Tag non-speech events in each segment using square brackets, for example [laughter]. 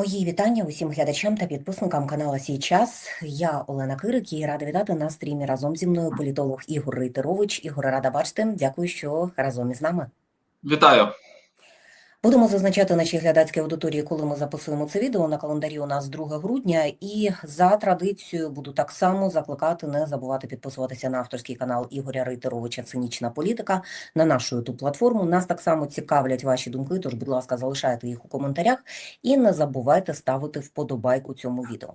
Мої вітання усім глядачам та підписникам каналу Сій час. Я Олена Кирик і рада вітати на стрімі разом зі мною політолог Ігор Рейтерович. Ігор, рада бачити. Дякую, що разом із нами. Вітаю. Будемо зазначати нашій глядацькій аудиторії, коли ми записуємо це відео. На календарі у нас 2 грудня, і за традицією буду так само закликати не забувати підписуватися на авторський канал Ігоря Рейтеровича Цинічна політика на нашу youtube платформу. Нас так само цікавлять ваші думки. Тож, будь ласка, залишайте їх у коментарях і не забувайте ставити вподобайку цьому відео.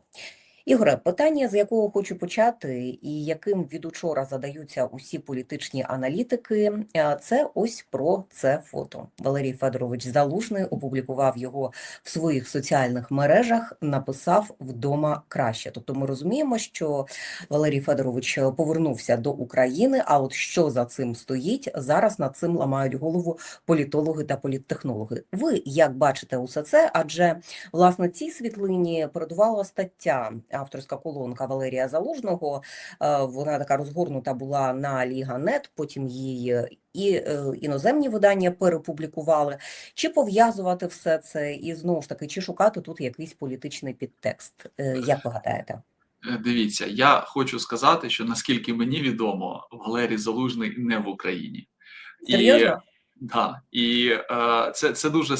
Ігоре, питання, з якого хочу почати, і яким від учора задаються усі політичні аналітики, е, це ось про це фото. Валерій Федорович Залужний опублікував його в своїх соціальних мережах, написав вдома краще. Тобто, ми розуміємо, що Валерій Федорович повернувся до України. А от що за цим стоїть, зараз над цим ламають голову політологи та політтехнологи. Ви як бачите усе це? Адже власне цій світлині передувала стаття авторська колонка Валерія Залужного. Е, Вона така розгорнута була на Ліга.нет, потім її і е, іноземні видання перепублікували. Чи пов'язувати все це і знову ж таки, чи шукати тут якийсь політичний підтекст? Е, Як ви гадаєте? Е, Дивіться, я хочу сказати, що наскільки мені відомо, Валерій Залужний не в Україні. Серйозно? І, да, і е, це, це дуже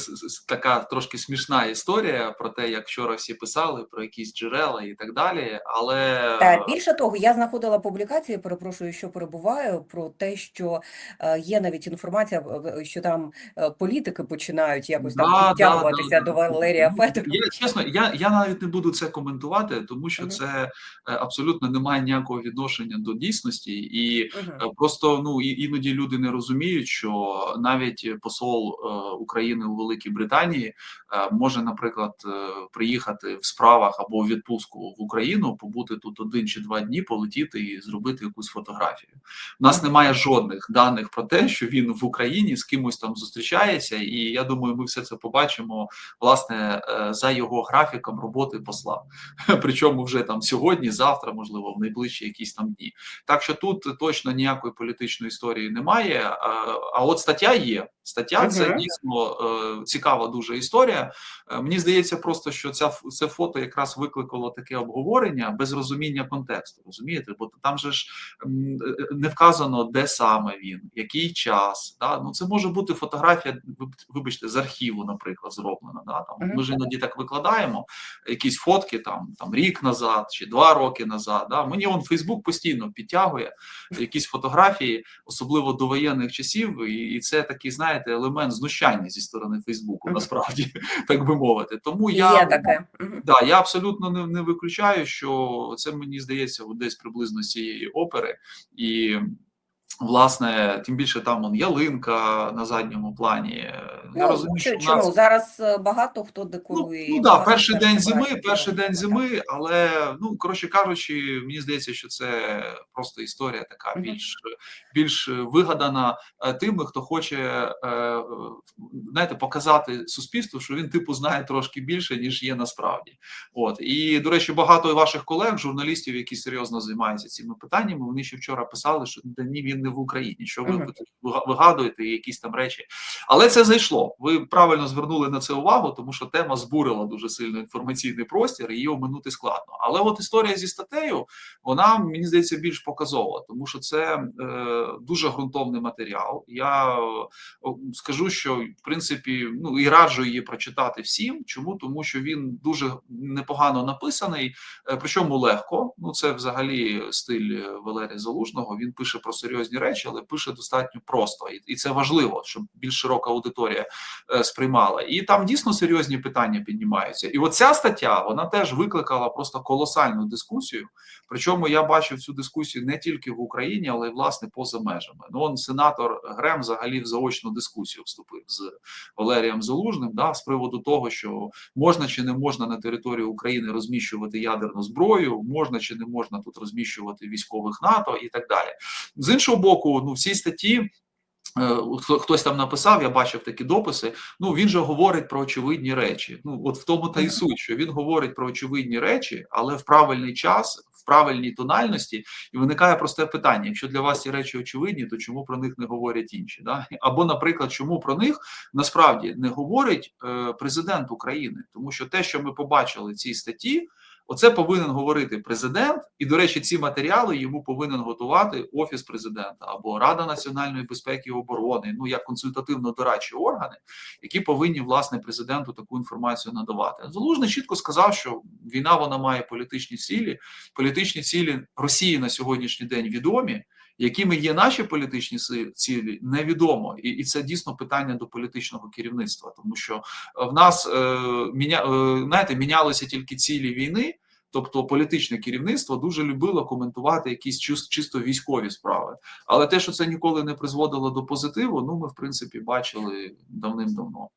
така трошки смішна історія про те, як вчора всі писали про якісь джерела і так далі. Але Та більше того, я знаходила публікації, перепрошую, що перебуваю, про те, що е, є навіть інформація, е, що там е, політики починають якось там Да, да, підтягуватися да, до. Валерія Федоровича. Я чесно, я, я навіть не буду це коментувати, тому що Мгм. це е, абсолютно не має ніякого відношення до дійсності, і. Е, Просто ну і- іноді люди не розуміють, що навіть посол е, України у Великій Британії е, може, наприклад, е, приїхати в справах або в відпустку в Україну, побути тут один чи два дні, полетіти і зробити якусь фотографію. У нас немає жодних даних про те, що він в Україні з кимось там зустрічається, і я думаю, ми все це побачимо власне за його графіком роботи посла. [laughs] Причому вже там сьогодні, завтра, можливо, в найближчі якісь там дні. Так що тут точно ніякої політичної історії немає. А от стаття є. Стаття це дійсно е, цікава дуже історія. Е, мені здається, просто що ця це фото якраз викликало таке обговорення без розуміння контексту. Розумієте, бо там же ж е, е, не вказано, де саме він, який час. Да? Ну це може бути фотографія, вибачте, з архіву, наприклад, зроблена. Да? Там ми ж іноді так викладаємо якісь фотки там, там рік назад чи два роки назад. Да? Мені он Фейсбук постійно підтягує якісь фотографії, особливо до воєнних часів, і, і це такий, знаєте, елемент знущання зі сторони Фейсбуку, насправді, [laughs] так би мовити. Тому я Є таке. Да, я абсолютно не, не виключаю, що це мені здається десь приблизно з цієї опери, і власне, тим більше там он ялинка на задньому плані. Я Ну, розумію, чо- що чому нас зараз е, багато хто Ну, декорує. ну і да, перший день зими, перший день так. зими, але ну коротше кажучи, мені здається, що це просто історія така більш більш вигадана е, тими, хто хоче е, знаєте, показати суспільству, що він типу знає трошки більше, ніж є насправді. От і до речі, багато ваших колег, журналістів, які серйозно займаються цими питаннями, вони ще вчора писали, що да ні, він не в Україні. Що ви вигадуєте якісь там речі? Але це зайшло. Ви правильно звернули на це увагу, тому що тема збурила дуже сильно інформаційний простір, і її оминути складно. Але от історія зі статтею, вона мені здається більш показова, тому що це е, дуже ґрунтовний матеріал. Я е, скажу, що в принципі ну і раджу її прочитати всім. Чому? Тому що він дуже непогано написаний, е, причому легко. Ну це взагалі стиль е, Валерія Залужного. Він пише про серйозні речі, але пише достатньо просто, і, і це важливо, щоб більш широка аудиторія е, сприймала. І там дійсно серйозні питання піднімаються. І оця стаття вона теж викликала просто колосальну дискусію. Причому я бачив цю дискусію не тільки в Україні, але й власне поза межами. Ну он сенатор Грем взагалі в заочну дискусію вступив з Валерієм Залужним, да, з приводу того, що можна чи не можна на території України розміщувати ядерну зброю, можна чи не можна тут розміщувати військових НАТО і так далі. З іншого боку, ну в цій статті. е, хто- Хтось там написав, я бачив такі дописи. Ну він же говорить про очевидні речі. Ну от в тому та й суть, що він говорить про очевидні речі, але в правильний час, в правильній тональності, і виникає просте питання: якщо для вас ці речі очевидні, то чому про них не говорять інші? Да? Або, наприклад, чому про них насправді не говорить е, президент України, тому що те, що ми побачили в цій статті. Оце повинен говорити президент, і до речі, ці матеріали йому повинен готувати офіс президента або Рада національної безпеки і оборони, ну як консультативно-дорадчі органи, які повинні власне президенту таку інформацію надавати. Залужний чітко сказав, що війна вона має політичні цілі. Політичні цілі Росії на сьогоднішній день відомі. Якими є наші політичні цілі, невідомо, і, і це дійсно питання до політичного керівництва, тому що в нас е, міня, е, знаєте, мінялися тільки цілі війни. Тобто політичне керівництво дуже любило коментувати якісь чис- чисто військові справи. Але те, що це ніколи не призводило до позитиву, ну ми в принципі бачили давним-давно.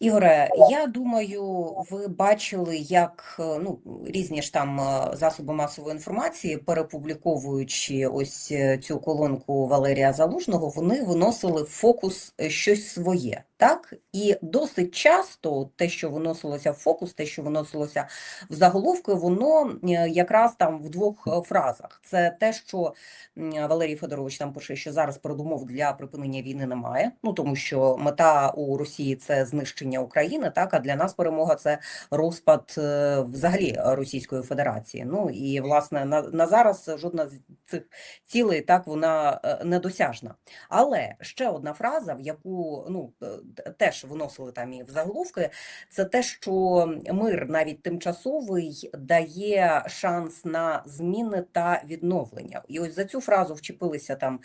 Ігоре, я думаю, ви бачили, як е, ну різні ж там е, засоби масової інформації, перепубліковуючи ось е, цю колонку Валерія Залужного, вони виносили в фокус щось своє, так? І досить часто те, що виносилося в фокус, те, що виносилося в заголовки, воно якраз там в двох фразах. Це те, що Валерій Федорович там пише, що зараз передумов для припинення війни немає. Ну тому що мета у Росії це знищення України, так а для нас перемога це розпад е, взагалі Російської Федерації. Ну і власне на, на зараз жодна з цих цілей так вона е, недосяжна. Але ще одна фраза, в яку ну е, теж виносили там і в заголовки, це те, що мир навіть тимчасовий дає шанс на зміни та відновлення. І ось за цю фразу вчепилися там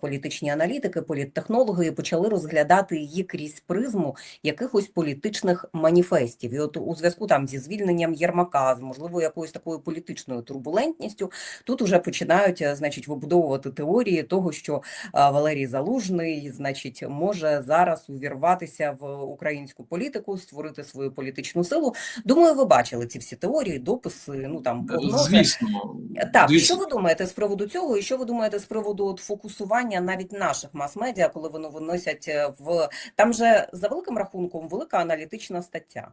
політичні аналітики, політтехнологи і почали розглядати її крізь призму якихось політичних маніфестів. І от у зв'язку там зі звільненням Єрмака, з можливо якоюсь такою політичною турбулентністю, тут уже починають, е, значить, вибудовувати теорії того, що е, Валерій Залужний, значить, може зараз увірватися в українську політику, створити свою політичну силу. Думаю, ви бачили ці всі теорії, дописи, ну там прогнози. Звісно, Так, Дивіться, що ви думаєте з приводу цього, і що ви думаєте з приводу от фокусування навіть наших мас-медіа, коли вони виносять е, в там же за великим рахунком велика аналітична стаття,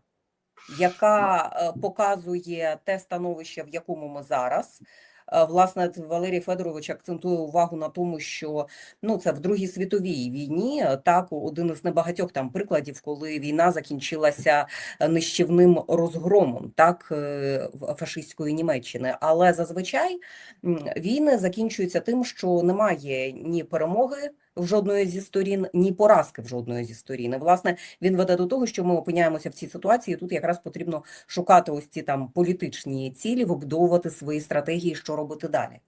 яка е, показує те становище, в якому ми зараз. Е, Власне, Валерій Федорович акцентує увагу на тому, що ну це в Другій світовій війні е, так один із небагатьох там прикладів, коли війна закінчилася нищівним розгромом, так фашистської Німеччини. Але зазвичай війни закінчуються тим, що немає ні перемоги в жодної зі сторін, ні поразки в жодної зі сторін. І, власне, він веде до того, що ми опиняємося в цій ситуації. Тут якраз потрібно шукати ось ці там політичні цілі, вибудовувати свої стратегії, що робити далі.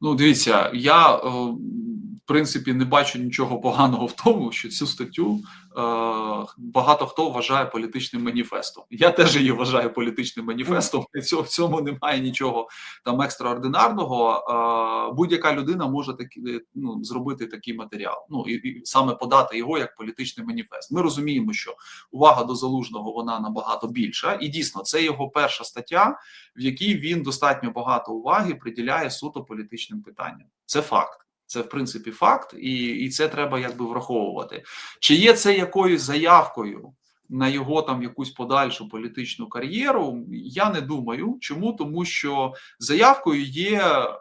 Ну, дивіться, я е, в принципі не бачу нічого поганого в тому, що цю статтю багато хто вважає політичним маніфестом. Я теж її вважаю політичним маніфестом. В цьому немає нічого там екстраординарного. Е, будь-яка людина може такі ну зробити такий матеріал. Ну і, і саме подати його як політичний маніфест. Ми розуміємо, що увага до залужного вона набагато більша, і дійсно це його перша стаття, в якій він достатньо багато уваги приділяє суто політичним питанням. Це факт. Це в принципі факт, і, і це треба якби враховувати. Чи є це якоюсь заявкою на його там якусь подальшу політичну кар'єру? Я не думаю. Чому? Тому що заявкою є е,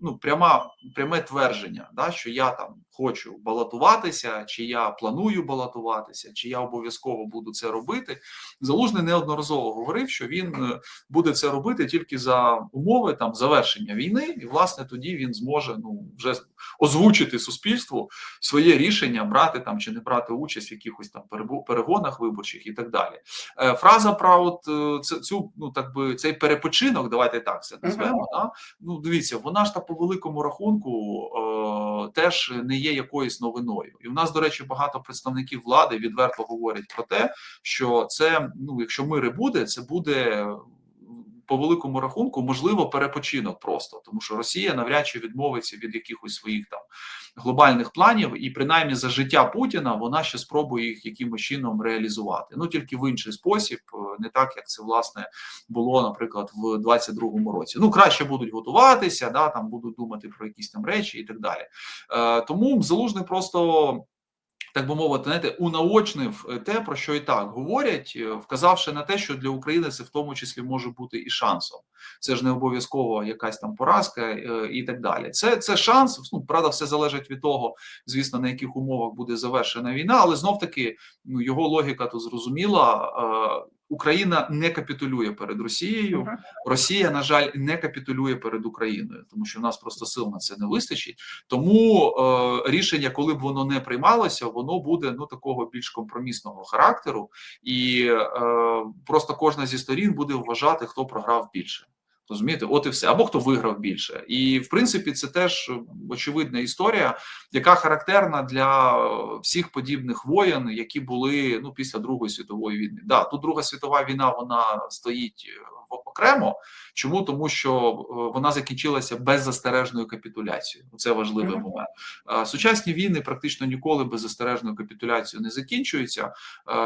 ну, пряма, пряме твердження, да, що я там хочу балотуватися, чи я планую балотуватися, чи я обов'язково буду це робити. Залужний неодноразово говорив, що він е, буде це робити тільки за умови там завершення війни, і власне тоді він зможе ну вже озвучити суспільству своє рішення брати там чи не брати участь в якихось там перегонах виборчих і так далі. Е, Фраза про от е, цю ну так би цей перепочинок, давайте так це назвемо. Да? Ну дивіться, вона ж та по великому рахунку теж не є якоюсь новиною. І в нас, до речі, багато представників влади відверто говорять про те, що це ну, якщо мир і буде, це буде. По великому рахунку, можливо, перепочинок просто, тому що Росія навряд чи відмовиться від якихось своїх там глобальних планів, і принаймні за життя Путіна вона ще спробує їх якимось чином реалізувати. Ну тільки в інший спосіб, е, не так як це власне було, наприклад, в 22-му році. Ну краще будуть готуватися, да там будуть думати про якісь там речі і так далі. Е, тому залужний просто так би мовити, знаєте, унаочнив е, те, про що і так говорять, е, вказавши на те, що для України це в тому числі може бути і шансом. Це ж не обов'язково якась там поразка е, і так далі. Це це шанс. Ну правда, все залежить від того, звісно, на яких умовах буде завершена війна, але знов таки ну його логіка то зрозуміла. Україна не капітулює перед Росією. Росія, на жаль, не капітулює перед Україною, тому що в нас просто сил на це не вистачить. Тому е, рішення, коли б воно не приймалося, воно буде ну такого більш компромісного характеру, і е, просто кожна зі сторін буде вважати, хто програв більше. Розумієте, от і все, або хто виграв більше, і в принципі це теж очевидна історія, яка характерна для всіх подібних воєн, які були ну після Другої світової війни. Да, тут Друга світова війна вона стоїть е, окремо. Чому тому, що е, вона закінчилася беззастережною капітуляцією? Це важливий Мгм. момент. Е, Сучасні війни практично ніколи беззастережною капітуляцією не закінчуються.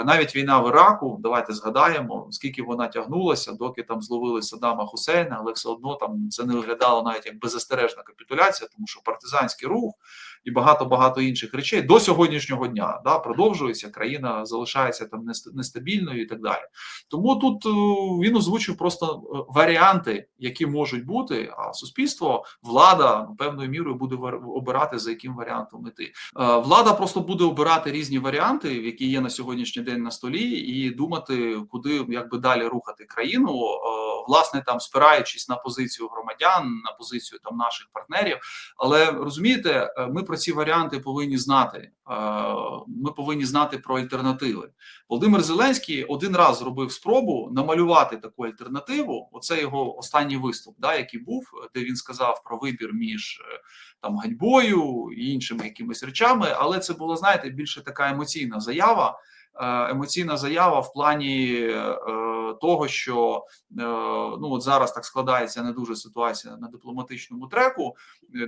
Навіть війна в Іраку, давайте згадаємо, скільки вона тягнулася, доки там зловили Саддама Хусейна, але все одно там це не виглядало навіть як беззастережна капітуляція, тому що партизанський рух і багато багато інших речей до сьогоднішнього дня да продовжується. Країна залишається там нестабільною і так далі. Тому тут е, він озвучив просто е, варіанти, які можуть бути. А суспільство, влада певною мірою буде обирати за яким варіантом іти. Е, Влада просто буде обирати різні варіанти, які є на сьогоднішній день на столі, і думати, куди якби далі рухати країну, власне там спираючись на позицію громадян, на позицію там наших партнерів. Але розумієте, ми про ці варіанти повинні знати. Е, Ми повинні знати про альтернативи. Володимир Зеленський один раз зробив спробу намалювати таку альтернативу. Оце його останній виступ, да, який був, де він сказав про вибір між е, там ганьбою і іншими якимись речами. Але це була, знаєте, більше така емоційна заява. Е, Емоційна заява в плані е, того, що е, ну от зараз так складається не дуже ситуація на дипломатичному треку.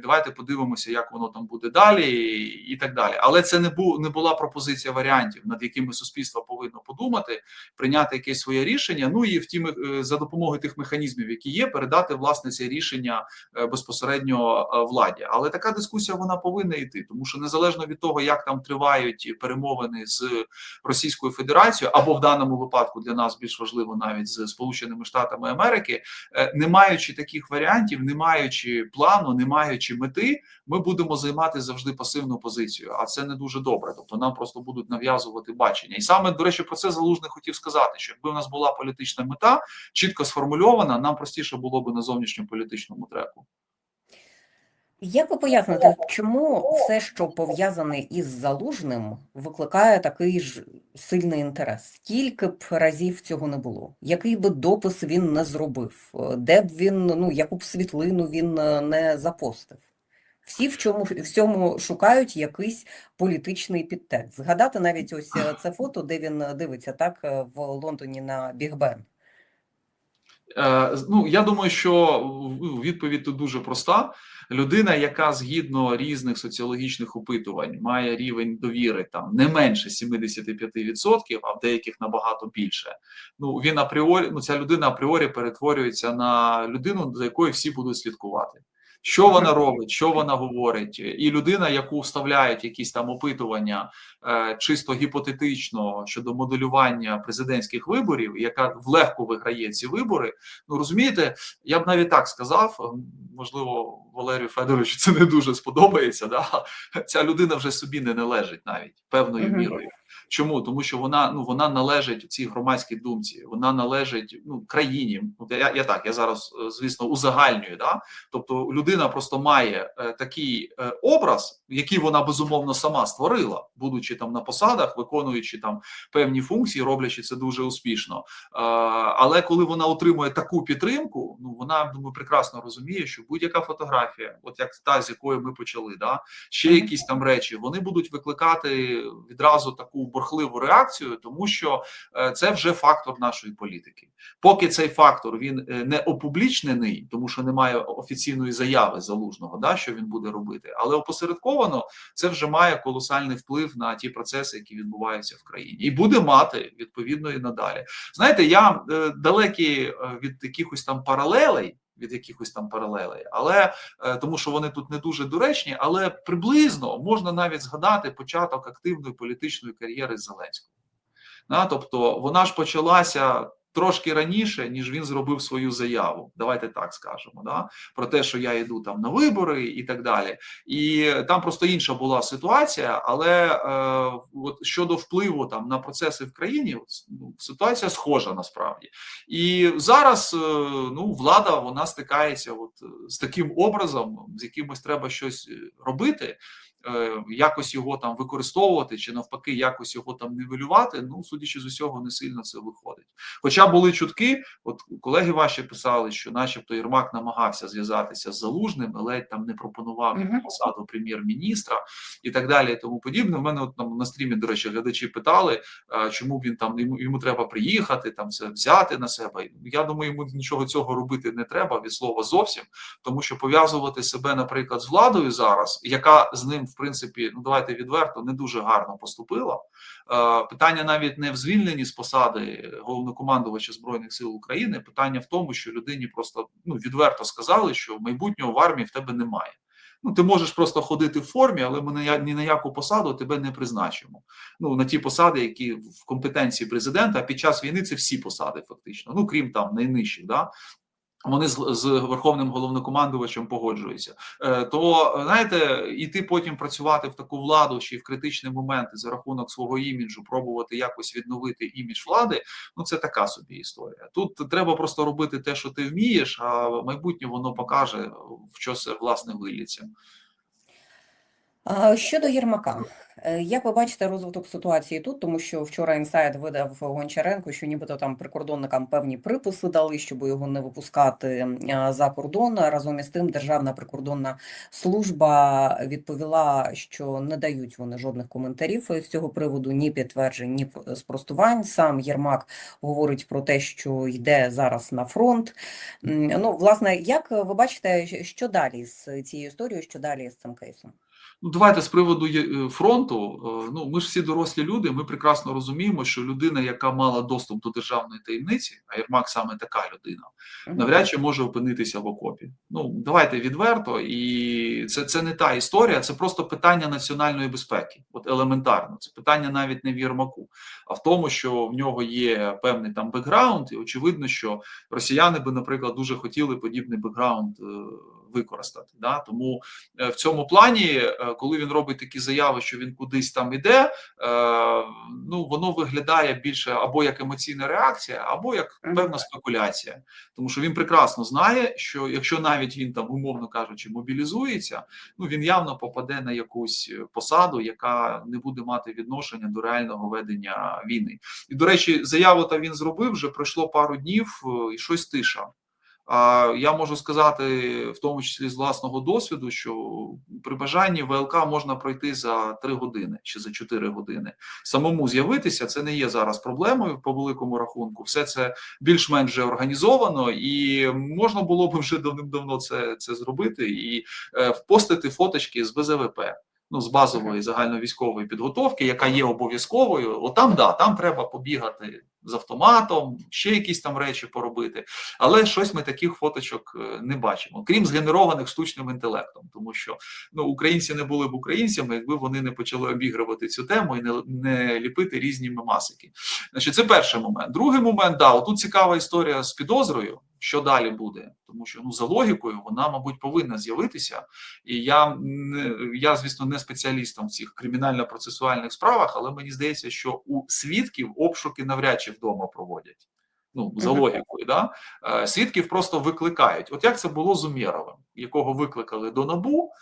Давайте подивимося, як воно там буде далі, і так далі. Але це не бу не була пропозиція варіантів, над якими суспільство повинно подумати, прийняти якесь своє рішення. Ну і в ті е, за допомогою тих механізмів, які є, передати власне це рішення безпосередньо владі. Але така дискусія вона повинна йти, тому що незалежно від того, як там тривають перемовини з Російською Федерацією, або в даному випадку для нас більш важливо навіть з Сполученими Штатами Америки, е, не маючи таких варіантів, не маючи плану, не маючи мети, ми будемо займати завжди пасивну позицію. А це не дуже добре. Тобто нам просто будуть нав'язувати бачення. І саме до речі, про це залужний хотів сказати, що якби в нас була політична мета чітко сформульована, нам простіше було б на зовнішньополітичному треку. Як ви поясните, чому все, що пов'язане із залужним, викликає такий ж сильний інтерес? Скільки б разів цього не було? Який би допис він не зробив? Е, Де б він, ну, яку б світлину він е, не запостив? Всі в чому в цьому шукають якийсь політичний підтекст. Згадати навіть ось е, це фото, де він дивиться так в Лондоні на Біг Бен. Е, ну я думаю, що відповідь тут дуже проста. Людина, яка згідно різних соціологічних опитувань має рівень довіри там не менше 75%, а в деяких набагато більше. Ну він апріорі, ну ця людина апріорі перетворюється на людину, за якою всі будуть слідкувати. Що вона робить, що вона говорить, і людина, яку вставляють якісь там опитування е, чисто гіпотетично щодо моделювання президентських виборів, яка легко виграє ці вибори. Ну розумієте, я б навіть так сказав. Можливо, Валерію Федоровичу це не дуже сподобається. Да? Ця людина вже собі не належить навіть певною мірою. Чому? Тому що вона ну вона належить цій громадській думці, вона належить ну країні. Я, я так, я зараз, е, звісно, узагальнюю. Да? Тобто людина просто має е, такий е, образ, який вона безумовно сама створила, будучи там на посадах, виконуючи там певні функції, роблячи це дуже успішно. Е, але коли вона отримує таку підтримку, ну вона думаю, прекрасно розуміє, що будь-яка фотографія, от як та, з якої ми почали, да ще якісь там речі, вони будуть викликати відразу таку бурхливу реакцію, тому що е, це вже фактор нашої політики. Поки цей фактор він е, не опублічнений, тому що немає офіційної заяви залужного, да що він буде робити, але опосередковано це вже має колосальний вплив на ті процеси, які відбуваються в країні, і буде мати відповідно і надалі. Знаєте, я е, далекий від якихось там паралелей від якихось там паралелей, але е, тому що вони тут не дуже доречні, але приблизно можна навіть згадати початок активної політичної кар'єри Зеленського. Тобто вона ж почалася трошки раніше, ніж він зробив свою заяву. Давайте так скажемо. Да, про те, що я йду там на вибори і так далі. І там просто інша була ситуація, але е, от щодо впливу там на процеси в країні, от, ну, ситуація схожа насправді. І зараз е, ну, влада вона стикається от з таким образом, з якимось треба щось е, робити. Е, Якось його там використовувати чи навпаки, якось його там нівелювати. Ну, судячи з усього, не сильно це виходить. Хоча були чутки, от колеги ваші писали, що, начебто, Єрмак намагався зв'язатися з залужним, ледь там не пропонував Мгм. посаду прем'єр-міністра і так далі, і тому подібне. У мене от там на стрімі, до речі, глядачі питали, а, чому він там йому, йому треба приїхати, там це взяти на себе. Я думаю, йому нічого цього робити не треба від слова зовсім, тому що пов'язувати себе, наприклад, з владою зараз, яка з ним, в принципі, ну давайте відверто, не дуже гарно поступила. Е, Питання навіть не в звільненні з посади головнокомандувача збройних сил України. Питання в тому, що людині просто ну відверто сказали, що майбутнього в армії в тебе немає. Ну, ти можеш просто ходити в формі, але ми ні на яку посаду тебе не призначимо. Ну на ті посади, які в компетенції президента, а під час війни це всі посади, фактично. Ну крім там найнижчих, да. Вони з, з верховним головнокомандувачем погоджуються. Е, то знаєте, іти потім працювати в таку владу чи в критичні моменти за рахунок свого іміджу, пробувати якось відновити імідж влади. Ну це така собі історія. Тут треба просто робити те, що ти вмієш, а майбутнє воно покаже, в що це власне виліться. Щодо Єрмака, е, як ви бачите розвиток ситуації тут, тому що вчора інсайд видав Гончаренко, що нібито там прикордонникам певні приписи дали, щоб його не випускати за кордон. Разом із тим, Державна прикордонна служба відповіла, що не дають вони жодних коментарів з цього приводу, ні підтверджень, ні спростувань. Сам Єрмак говорить про те, що йде зараз на фронт. Ну, власне, як ви бачите, що далі з цією історією, що далі з цим кейсом? Ну, давайте з приводу е, фронту. е, Ну, ми ж всі дорослі люди. Ми прекрасно розуміємо, що людина, яка мала доступ до державної таємниці, а Єрмак саме така людина, навряд чи може опинитися в окопі. Ну давайте відверто, і це, це не та історія, це просто питання національної безпеки. От елементарно, це питання навіть не в Єрмаку, а в тому, що в нього є певний там бекграунд, і очевидно, що росіяни би, наприклад, дуже хотіли подібний бекграунд е, використати. Да? Тому е, в цьому плані, е, коли він робить такі заяви, що він кудись там іде, е, ну воно виглядає більше або як емоційна реакція, або як певна спекуляція. Тому що він прекрасно знає, що якщо навіть він там, умовно кажучи, мобілізується, ну він явно попаде на якусь посаду, яка не буде мати відношення до реального ведення війни. І до речі, заяву та він зробив вже пройшло пару днів, і щось тиша. А я можу сказати, в тому числі з власного досвіду, що при бажанні ВЛК можна пройти за 3 години чи за 4 години. Самому з'явитися це не є зараз проблемою по великому рахунку. Все це більш-менш вже організовано, і можна було б вже давним-давно це, це зробити і е, впостити фоточки з БЗВП. Ну, з базової загальновійськової підготовки, яка є обов'язковою, отам да, там треба побігати з автоматом, ще якісь там речі поробити. Але щось ми таких фоточок е, не бачимо, крім згенерованих штучним інтелектом, тому що ну українці не були б українцями, якби вони не почали обігрувати цю тему і не, не ліпити різні мемасики. Значить, це перший момент. Другий момент, да, отут цікава історія з підозрою. Що далі буде? Тому що ну за логікою вона, мабуть, повинна з'явитися. І я не я, звісно, не спеціалістом в цих кримінально-процесуальних справах, але мені здається, що у свідків обшуки навряд чи вдома проводять. Ну, за логікою, да? Е, свідків просто викликають. От як це було з Умєровим, якого викликали до набу.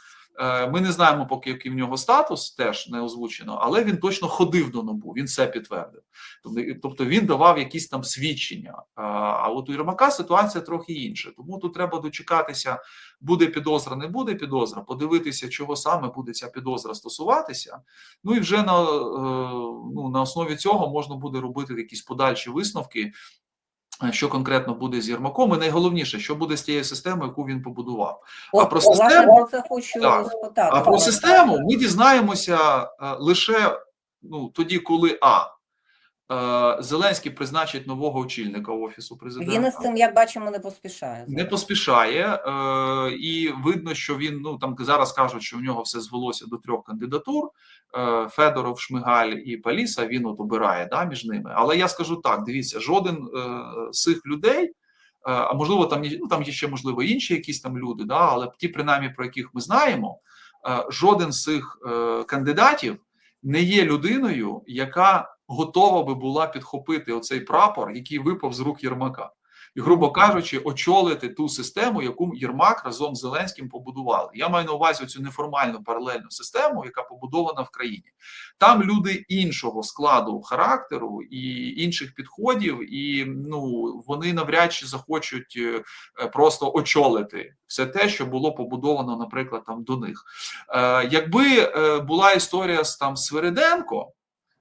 Е, Ми не знаємо, поки який в нього статус, теж не озвучено, але він точно ходив до набу, він це підтвердив. Тобто- Тобто він давав якісь там свідчення. А, А от у Єрмака ситуація трохи інша. Тому тут треба дочекатися, буде підозра, не буде підозра, подивитися, чого саме буде ця підозра стосуватися. Ну і вже на, е, ну, на основі цього можна буде робити якісь подальші висновки. Що конкретно буде з Єрмаком, і найголовніше, що буде з тією системою, яку він побудував. От, про систему- це хочу Так. спитати. А про систему ми дізнаємося е, лише ну, тоді, коли А. е, Зеленський призначить нового очільника офісу президента. Він із цим, як бачимо, не поспішає. Не поспішає, е, і видно, що він ну там зараз кажуть, що в нього все звелося до трьох кандидатур: е, Федоров, Шмигаль і Паліса. Він от обирає да, між ними. Але я скажу так: дивіться, жоден з цих людей, а можливо, там ну там є ще можливо інші якісь там люди, да, але ті, принаймні, про яких ми знаємо, жоден з цих кандидатів не є людиною, яка готова би була підхопити оцей прапор, який випав з рук Єрмака і, грубо кажучи, очолити ту систему, яку Єрмак разом з Зеленським побудували. Я маю на увазі цю неформальну паралельну систему, яка побудована в країні. Там люди іншого складу характеру і інших підходів, і ну вони навряд чи захочуть е, просто очолити все те, що було побудовано, наприклад, там до них. Е, якби е, була історія з там Свириденко.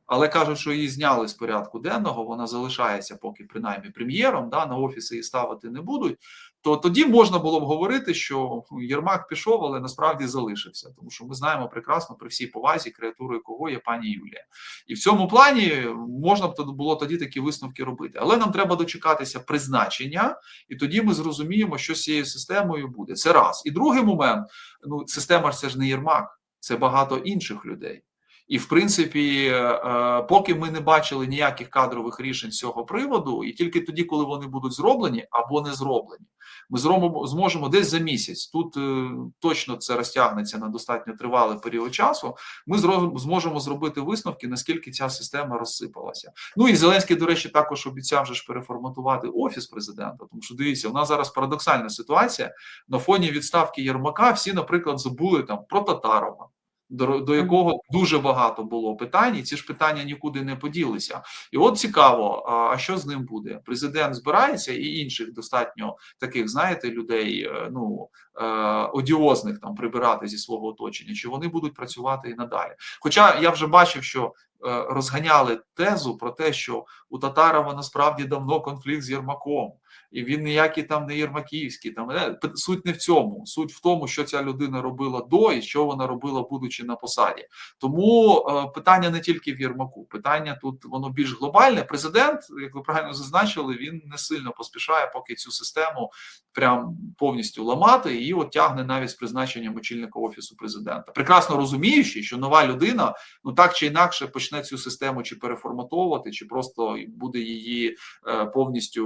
Але кажуть, що її зняли з порядку денного, вона залишається поки принаймні прем'єром, да, на офіси її ставити не будуть. То тоді можна було б говорити, що ну, Єрмак пішов, але насправді залишився, тому що ми знаємо прекрасно при всій повазі, креатурою кого є пані Юлія. І в цьому плані можна б було тоді такі висновки робити. Але нам треба дочекатися призначення, і тоді ми зрозуміємо, що з цією системою буде. Це раз. І другий момент: ну система це ж не Єрмак, це багато інших людей. І в принципі, е, поки ми не бачили ніяких кадрових рішень з цього приводу, і тільки тоді, коли вони будуть зроблені або не зроблені, ми зробимо зможемо десь за місяць. Тут е, точно це розтягнеться на достатньо тривалий період часу. Ми зможемо зробити висновки, наскільки ця система розсипалася. Ну і Зеленський, до речі, також обіцяв же ж переформатувати офіс президента. Тому що дивіться, у нас зараз парадоксальна ситуація на фоні відставки Єрмака. Всі, наприклад, забули там про Татарова до, до якого дуже багато було питань, і ці ж питання нікуди не поділися. І от цікаво, а, що з ним буде? Президент збирається і інших достатньо таких, знаєте, людей, е, ну е, одіозних там прибирати зі свого оточення, чи вони будуть працювати і надалі? Хоча я вже бачив, що е, розганяли тезу про те, що у Татарова насправді давно конфлікт з Єрмаком. І він ніякий там не Єрмаківський. Там е, п- суть не в цьому. Суть в тому, що ця людина робила до і що вона робила, будучи на посаді. Тому е, питання не тільки в Єрмаку. Питання тут воно більш глобальне. Президент, як ви правильно зазначили, він не сильно поспішає, поки цю систему прям повністю ламати, і от тягне навіть з призначенням очільника офісу президента, прекрасно розуміючи, що нова людина ну так чи інакше почне цю систему чи переформатовувати, чи просто буде її е, повністю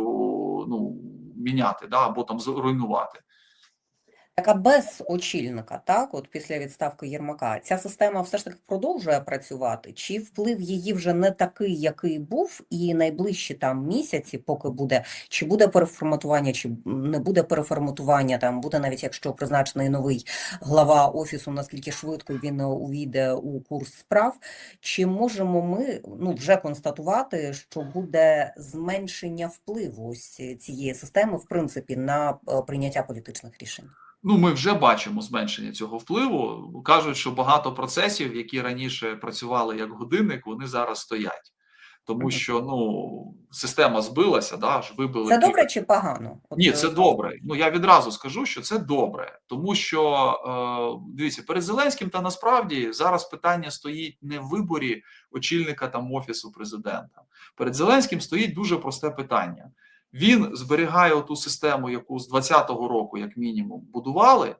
ну міняти, да або там зруйнувати. Так, а без очільника, так, от після відставки Єрмака, ця система все ж таки продовжує працювати? Чи вплив її вже не такий, який був, і найближчі там місяці, поки буде, чи буде переформатування, чи не буде переформатування, там буде навіть якщо призначений новий глава офісу, наскільки швидко він увійде у курс справ, чи можемо ми ну, вже констатувати, що буде зменшення впливу ось цієї системи, в принципі, на е, прийняття політичних рішень? Ну, ми вже бачимо зменшення цього впливу. Кажуть, що багато процесів, які раніше працювали як годинник, вони зараз стоять. Тому що ну система збилася, да ж вибили Це добре чи погано? Ні, е, це добре. Ну я відразу скажу, що це добре, тому що е, дивіться, перед Зеленським та насправді зараз питання стоїть не в виборі очільника там офісу президента. Перед Зеленським стоїть дуже просте питання. Він зберігає ту систему, яку з 20-го року, як мінімум, будували.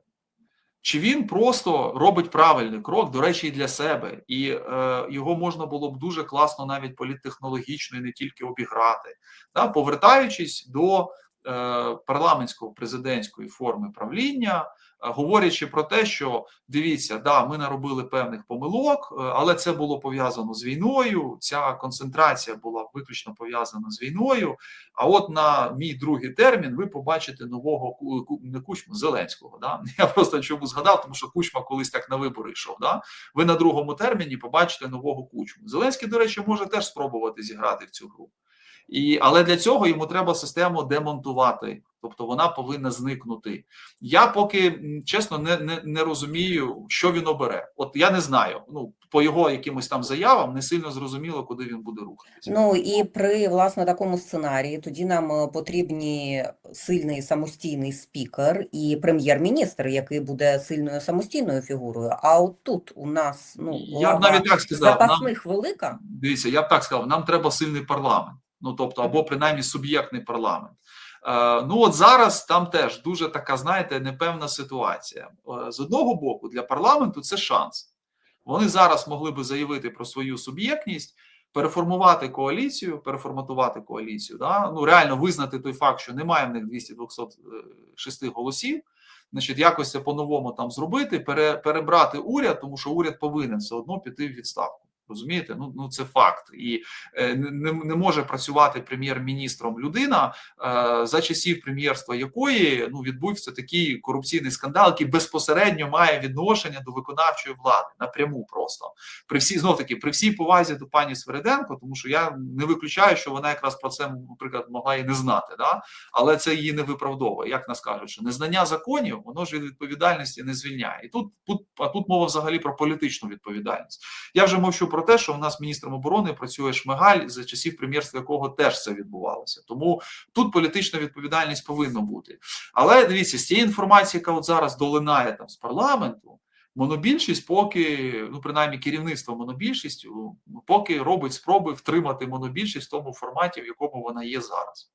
Чи він просто робить правильний крок, до речі, і для себе, і е, його можна було б дуже класно навіть політтехнологічно і не тільки обіграти, да, повертаючись до парламентсько-президентської форми правління, е, говорячи про те, що дивіться, да, ми наробили певних помилок, е, але це було пов'язано з війною. Ця концентрація була виключно пов'язана з війною. А от на мій другий термін ви побачите нового не кучму Зеленського. Да? [laughs] Я просто чому згадав, тому що кучма колись так на вибори йшов. Да? Ви на другому терміні побачите нового кучму. Зеленський, до речі, може теж спробувати зіграти в цю гру. І, але для цього йому треба систему демонтувати Тобто вона повинна зникнути. Я поки чесно не, не, не розумію, що він обере. От я не знаю. Ну по його якимось там заявам не сильно зрозуміло, куди він буде рухатися. Ну і при власне такому сценарії тоді нам е, потрібні сильний самостійний спікер і прем'єр-міністр, який буде сильною самостійною фігурою. А от тут у нас ну Я б навіть так сказав. Нам, велика. дивіться, я б так сказав, нам треба сильний парламент. Ну тобто, або принаймні суб'єктний парламент. Е, ну от зараз там теж дуже така, знаєте, непевна ситуація. Е, з одного боку, для парламенту це шанс. Вони зараз могли би заявити про свою суб'єктність, переформувати коаліцію, переформатувати коаліцію. Да? Ну реально визнати той факт, що немає в них 200-206 голосів. Значить, якось це по-новому там зробити, пере, перебрати уряд, тому що уряд повинен все одно піти в відставку. Розумієте? Ну ну це факт, і е, не, не може працювати прем'єр-міністром людина, е, за часів прем'єрства якої ну відбувся такий корупційний скандал, який безпосередньо має відношення до виконавчої влади напряму. Просто при всій знов таки при всій повазі до пані Свериденко, тому що я не виключаю, що вона якраз про це наприклад могла і не знати, да але це її не виправдовує. Як нас кажуть, що незнання законів воно ж від відповідальності не звільняє, і тут тут а тут мова взагалі про політичну відповідальність. Я вже мовчу про те, що в нас міністром оборони працює Шмигаль, за часів прем'єрства якого теж це відбувалося. Тому тут політична відповідальність повинна бути. Але дивіться, з тієї інформації, яка от зараз долинає там з парламенту, монобільшість, поки ну принаймні керівництво монобільшістю, поки робить спроби втримати монобільшість в тому форматі, в якому вона є зараз.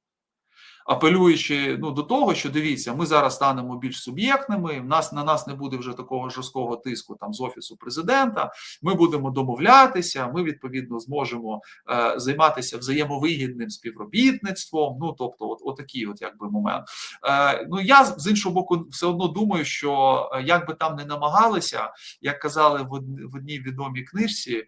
Апелюючи ну до того, що дивіться, ми зараз станемо більш суб'єктними. В нас на нас не буде вже такого жорсткого тиску там з офісу президента. Ми будемо домовлятися. Ми відповідно зможемо е, займатися взаємовигідним співробітництвом. Ну тобто, от, от такий от якби момент. Е, ну я з іншого боку, все одно думаю, що е, як би там не намагалися, як казали в, в одній відомій книжці е,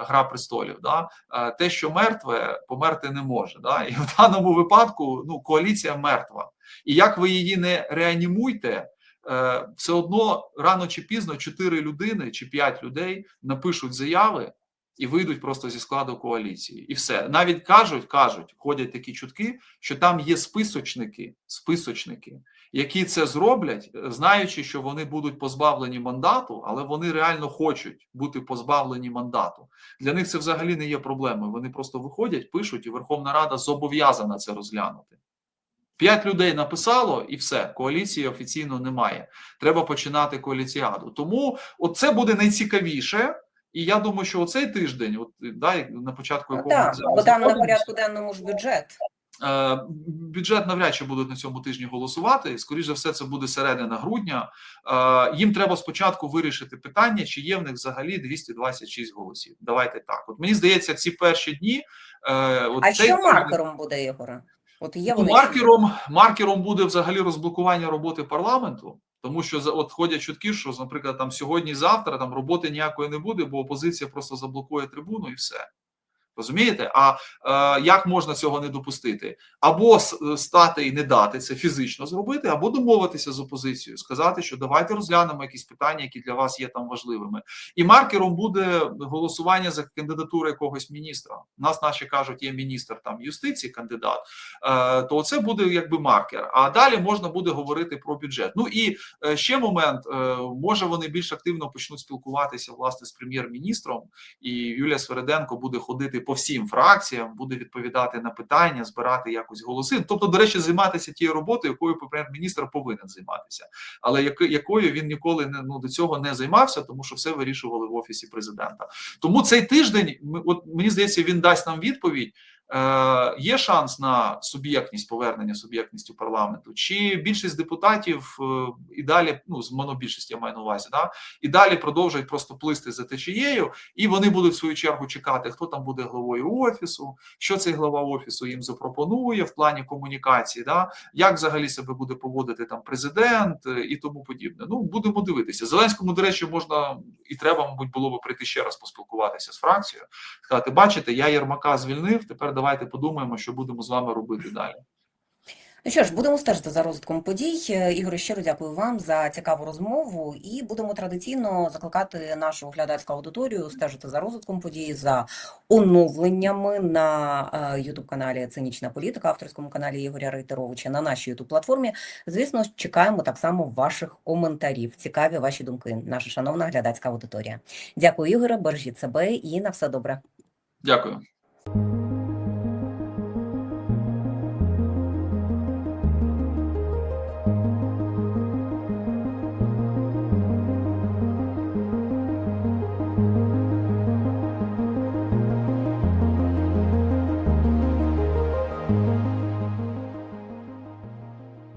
Гра престолів, да е, те, що мертве, померти не може. Да? І в даному випадку ну, коаліція мертва. І як ви її не реанімуйте, е, все одно рано чи пізно чотири людини чи п'ять людей напишуть заяви і вийдуть просто зі складу коаліції. І все. Навіть кажуть, кажуть, ходять такі чутки, що там є списочники, списочники, які це зроблять, знаючи, що вони будуть позбавлені мандату, але вони реально хочуть бути позбавлені мандату. Для них це взагалі не є проблемою. Вони просто виходять, пишуть, і Верховна Рада зобов'язана це розглянути. П'ять людей написало, і все, коаліції офіційно немає. Треба починати коаліціаду. Тому це буде найцікавіше. І я думаю, що оцей тиждень, от да, на початку Ну, так, бо там на порядку денному ж бюджет. Е, Бюджет навряд чи будуть на цьому тижні голосувати. Скоріше за все, це буде середина грудня. Е, Їм треба спочатку вирішити питання, чи є в них взагалі 226 голосів. Давайте так. От мені здається, ці перші дні. е, От А цей що маркером буде, Ігоре? От є Ну, маркером, маркером буде взагалі розблокування роботи парламенту, тому що от ходять чутки, що, наприклад, там сьогодні, завтра там роботи ніякої не буде, бо опозиція просто заблокує трибуну і все. Розумієте? А е, як можна цього не допустити? Або стати і не дати це фізично зробити, або домовитися з опозицією, сказати, що давайте розглянемо якісь питання, які для вас є там важливими. І маркером буде голосування за кандидатуру якогось міністра. У нас наші кажуть, є міністр там юстиції, кандидат. Е, то це буде якби маркер. А далі можна буде говорити про бюджет. Ну і е, ще момент: е, може вони більш активно почнуть спілкуватися власне з прем'єр-міністром, і Юлія Свереденко буде ходити по всім фракціям, буде відповідати на питання, збирати якось голоси. Тобто, до речі, займатися тією роботою, якою прем'єр-міністр повинен займатися, але якою він ніколи не ну до цього не займався, тому що все вирішували в офісі президента. Тому цей тиждень от мені здається, він дасть нам відповідь. Е, є шанс на суб'єктність повернення суб'єктністю парламенту, чи більшість депутатів е, і далі, ну з монобільшості я маю на увазі, да і далі продовжують просто плисти за течією, і вони будуть в свою чергу чекати, хто там буде главою офісу, що цей глава офісу їм запропонує в плані комунікації, да як взагалі себе буде поводити там президент е, і тому подібне. Ну будемо дивитися. Зеленському, до речі, можна і треба, мабуть, було би прийти ще раз поспілкуватися з Францією. сказати: бачите, я Єрмака звільнив. Тепер давайте подумаємо, що будемо з вами робити далі. Ну що ж, будемо стежити за розвитком подій. Е, щиро дякую вам за цікаву розмову. І будемо традиційно закликати нашу глядацьку аудиторію стежити за розвитком подій, за оновленнями на youtube каналі Цинічна політика, авторському каналі Ігоря Рейтеровича на нашій youtube платформі. Звісно, чекаємо так само ваших коментарів. Цікаві ваші думки, наша шановна глядацька аудиторія. Дякую, Ігоре. Бережіть себе і на все добре. Дякую.